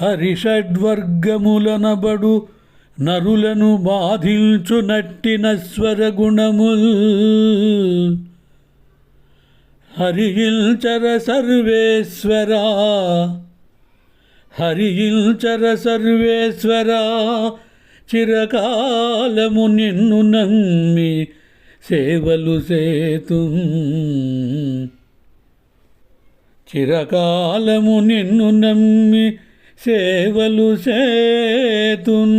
హరిషడ్వర్గములనబడు నరులను బాధించు నట్టిన స్వరగుణముల్. హరియించర సర్వేశ్వరా. హరియించర సర్వేశ్వరా. చిరకాలము నిన్ను నమ్మి సేవలు సేతు. చిరకాలము నిన్ను నమ్మి సేవలు సేతున్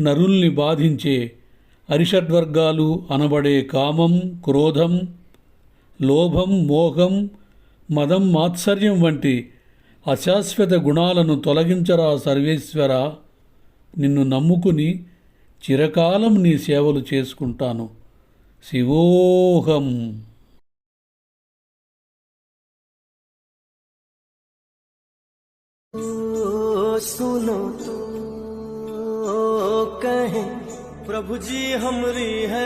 నరుల్ని బాధించే అరిషడ్వర్గాలు అనబడే కామం క్రోధం లోభం మోహం మదం మాత్సర్యం వంటి అశాశ్వత గుణాలను తొలగించరా సర్వేశ్వర? నిన్ను నమ్ముకుని చిరకాలం నీ సేవలు చేసుకుంటాను శివోహం ओ सुनो तो कहे प्रभु जी हमरी है